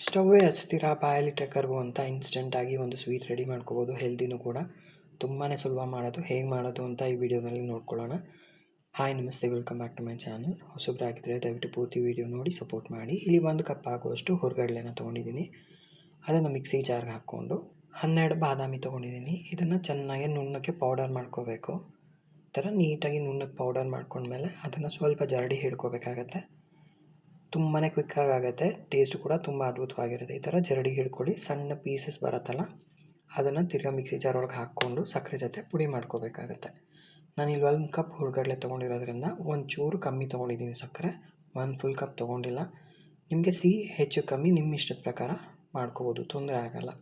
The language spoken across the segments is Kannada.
ಸ್ಟವ್ವೇ ಹಚ್ತೀರಾ? ಬಾಯಲ್ಲಿ ಕರಗು ಅಂತ ಇನ್ಸ್ಟೆಂಟಾಗಿ ಒಂದು ಸ್ವೀಟ್ ರೆಡಿ ಮಾಡ್ಕೋಬೋದು. ಹೆಲ್ದಿನೂ ಕೂಡ. ತುಂಬಾ ಸುಲಭ ಮಾಡೋದು. ಹೇಗೆ ಮಾಡೋದು ಅಂತ ಈ ವಿಡಿಯೋದಲ್ಲಿ ನೋಡ್ಕೊಳ್ಳೋಣ. ಹಾಯ್, ನಮಸ್ತೆ. Welcome back to my channel ಹೊಸಬ್ರಾಗಿದ್ದರೆ ದಯವಿಟ್ಟು ಪೂರ್ತಿ ವಿಡಿಯೋ ನೋಡಿ ಸಪೋರ್ಟ್ ಮಾಡಿ. ಇಲ್ಲಿ ಒಂದು ಕಪ್ ಆಗುವಷ್ಟು ಹೊರಗಡಲೆನ ತೊಗೊಂಡಿದ್ದೀನಿ. ಅದನ್ನು ಮಿಕ್ಸಿ ಜಾರ್ಗೆ ಹಾಕ್ಕೊಂಡು ಹನ್ನೆರಡು ಬಾದಾಮಿ ತೊಗೊಂಡಿದ್ದೀನಿ. ಇದನ್ನು ಚೆನ್ನಾಗಿ ನುಣ್ಣಕ್ಕೆ ಪೌಡರ್ ಮಾಡ್ಕೋಬೇಕು. ಈ ಥರ ನೀಟಾಗಿ ನುಣ್ಣಕ್ಕೆ ಪೌಡರ್ ಮಾಡ್ಕೊಂಡ್ಮೇಲೆ ಅದನ್ನು ಸ್ವಲ್ಪ ಜರಡಿ ಹಿಡ್ಕೋಬೇಕಾಗತ್ತೆ. ತುಂಬಾ ಕ್ವಿಕ್ಕಾಗಿ ಆಗುತ್ತೆ. ಟೇಸ್ಟ್ ಕೂಡ ತುಂಬ ಅದ್ಭುತವಾಗಿರುತ್ತೆ. ಈ ಥರ ಜರಡಿ ಹಿಡ್ಕೊಳ್ಳಿ, ಸಣ್ಣ ಪೀಸಸ್ ಬರುತ್ತಲ್ಲ, ಅದನ್ನು ತಿರ್ಗಾ ಮಿಕ್ಸಿ ಜಾರ್ ಒಳಗೆ ಹಾಕ್ಕೊಂಡು ಸಕ್ಕರೆ ಜೊತೆ ಪುಡಿ ಮಾಡ್ಕೋಬೇಕಾಗುತ್ತೆ. ನಾನು ಇಲ್ಲಿ ಒಂದು ಕಪ್ ಹುರ್ಗಡ್ಲೆ ತೊಗೊಂಡಿರೋದ್ರಿಂದ ಒಂಚೂರು ಚೂರು ಕಮ್ಮಿ ತೊಗೊಂಡಿದ್ದೀನಿ ಸಕ್ಕರೆ. ಒಂದು ಫುಲ್ ಕಪ್ ತೊಗೊಂಡಿಲ್ಲ. ನಿಮಗೆ ಸಿಹಿ ಹೆಚ್ಚು ಕಮ್ಮಿ ನಿಮ್ಮ ಇಷ್ಟದ ಪ್ರಕಾರ ಮಾಡ್ಕೋಬೋದು, ತೊಂದರೆ ಆಗೋಲ್ಲ.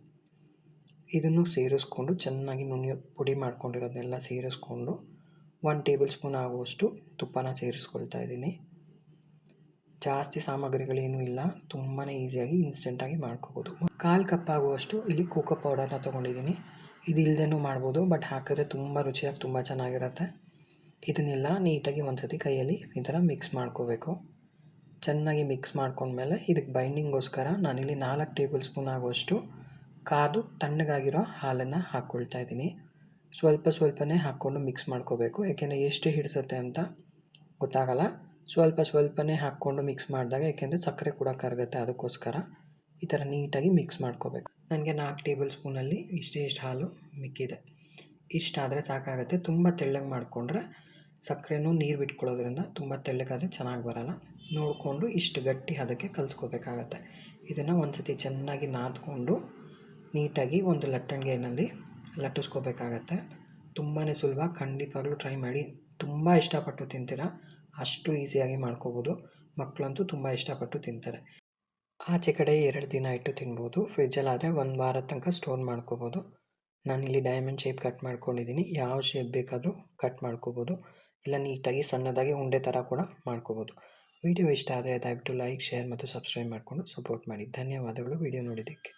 ಇದನ್ನು ಸೇರಿಸ್ಕೊಂಡು ಚೆನ್ನಾಗಿ ನುಣ್ಣಿ ಪುಡಿ ಮಾಡ್ಕೊಂಡಿರೋದನ್ನೆಲ್ಲ ಸೇರಿಸ್ಕೊಂಡು ಒನ್ ಟೇಬಲ್ ಸ್ಪೂನ್ ಆಗುವಷ್ಟು ತುಪ್ಪನ ಸೇರಿಸ್ಕೊಳ್ತಾ ಇದ್ದೀನಿ. ಜಾಸ್ತಿ ಸಾಮಗ್ರಿಗಳೇನೂ ಇಲ್ಲ. ತುಂಬಾ ಈಸಿಯಾಗಿ ಇನ್ಸ್ಟೆಂಟಾಗಿ ಮಾಡ್ಕೋಬೋದು. ಕಾಲು ಕಪ್ಪಾಗುವಷ್ಟು ಇಲ್ಲಿ ಕೋಕೋ ಪೌಡರ್ನ ತೊಗೊಂಡಿದ್ದೀನಿ. ಇದು ಇಲ್ಲದೇನೂ ಮಾಡ್ಬೋದು ಬಟ್ ಹಾಕಿದ್ರೆ ತುಂಬ ರುಚಿಯಾಗಿ ತುಂಬ ಚೆನ್ನಾಗಿರುತ್ತೆ. ಇದನ್ನೆಲ್ಲ ನೀಟಾಗಿ ಒಂದು ಸತಿ ಕೈಯಲ್ಲಿ ಈ ಥರ ಮಿಕ್ಸ್ ಮಾಡ್ಕೋಬೇಕು. ಚೆನ್ನಾಗಿ ಮಿಕ್ಸ್ ಮಾಡ್ಕೊಂಡ್ಮೇಲೆ ಇದಕ್ಕೆ ಬೈಂಡಿಂಗೋಸ್ಕರ ನಾನಿಲ್ಲಿ ನಾಲ್ಕು ಟೇಬಲ್ ಸ್ಪೂನ್ ಆಗುವಷ್ಟು ಕಾದು ತಣ್ಣಗಾಗಿರೋ ಹಾಲನ್ನು ಹಾಕ್ಕೊಳ್ತಾ ಇದ್ದೀನಿ. ಸ್ವಲ್ಪ ಸ್ವಲ್ಪನೇ ಹಾಕ್ಕೊಂಡು ಮಿಕ್ಸ್ ಮಾಡ್ಕೋಬೇಕು. ಯಾಕೆಂದರೆ ಎಷ್ಟು ಹಿಡಿಸುತ್ತೆ ಅಂತ ಗೊತ್ತಾಗಲ್ಲ. ಸ್ವಲ್ಪ ಸ್ವಲ್ಪನೇ ಹಾಕ್ಕೊಂಡು ಮಿಕ್ಸ್ ಮಾಡಿದಾಗ ಏಕೆಂದರೆ ಸಕ್ಕರೆ ಕೂಡ ಕರಗುತ್ತೆ ಅದಕ್ಕೋಸ್ಕರ. ಈ ಥರ ನೀಟಾಗಿ ಮಿಕ್ಸ್ ಮಾಡ್ಕೋಬೇಕು. ನನಗೆ ನಾಲ್ಕು ಟೇಬಲ್ ಸ್ಪೂನಲ್ಲಿ ಇಷ್ಟೇ ಇಷ್ಟು ಹಾಲು ಮಿಕ್ಕಿದೆ. ಇಷ್ಟಾದರೆ ಸಾಕಾಗುತ್ತೆ. ತುಂಬ ತೆಳ್ಳಗೆ ಮಾಡಿಕೊಂಡ್ರೆ ಸಕ್ಕರೆನೂ ನೀರು ಬಿಟ್ಕೊಳ್ಳೋದ್ರಿಂದ ತುಂಬ ತೆಳ್ಳಗಾದರೆ ಚೆನ್ನಾಗಿ ಬರೋಲ್ಲ. ನೋಡಿಕೊಂಡು ಇಷ್ಟು ಗಟ್ಟಿ ಅದಕ್ಕೆ ಕಲಿಸ್ಕೋಬೇಕಾಗತ್ತೆ. ಇದನ್ನು ಒಂದು ಸತಿ ಚೆನ್ನಾಗಿ ನಾದ್ಕೊಂಡು ನೀಟಾಗಿ ಒಂದು ಲಟ್ಟಣಿಗೆನಲ್ಲಿ ಲಟ್ಟಿಸ್ಕೋಬೇಕಾಗತ್ತೆ. ತುಂಬಾ ಸುಲಭ. ಖಂಡಿತವಾಗ್ಲೂ ಟ್ರೈ ಮಾಡಿ. ತುಂಬ ಇಷ್ಟಪಟ್ಟು ತಿಂತೀರಾ? ಅಷ್ಟು ಈಸಿಯಾಗಿ ಮಾಡ್ಕೋಬೋದು. ಮಕ್ಕಳಂತೂ ತುಂಬ ಇಷ್ಟಪಟ್ಟು ತಿಂತಾರೆ. ಆಚೆ ಕಡೆ ಎರಡು ದಿನ ಇಟ್ಟು ತಿನ್ಬೋದು. ಫ್ರಿಜ್ಜಲ್ಲಾದರೆ ಒಂದು ವಾರದ ತನಕ ಸ್ಟೋರ್ ಮಾಡ್ಕೋಬೋದು. ನಾನಿಲ್ಲಿ ಡೈಮಂಡ್ ಶೇಪ್ ಕಟ್ ಮಾಡ್ಕೊಂಡಿದ್ದೀನಿ. ಯಾವ ಶೇಪ್ ಬೇಕಾದರೂ ಕಟ್ ಮಾಡ್ಕೋಬೋದು. ಇಲ್ಲ ನೀಟಾಗಿ ಸಣ್ಣದಾಗಿ ಉಂಡೆ ಥರ ಕೂಡ ಮಾಡ್ಕೋಬೋದು. ವಿಡಿಯೋ ಇಷ್ಟ ಆದರೆ ದಯವಿಟ್ಟು ಲೈಕ್, ಶೇರ್ ಮತ್ತು ಸಬ್ಸ್ಕ್ರೈಬ್ ಮಾಡಿಕೊಂಡು ಸಪೋರ್ಟ್ ಮಾಡಿ. ಧನ್ಯವಾದಗಳು ವಿಡಿಯೋ ನೋಡಿದ್ದಕ್ಕೆ.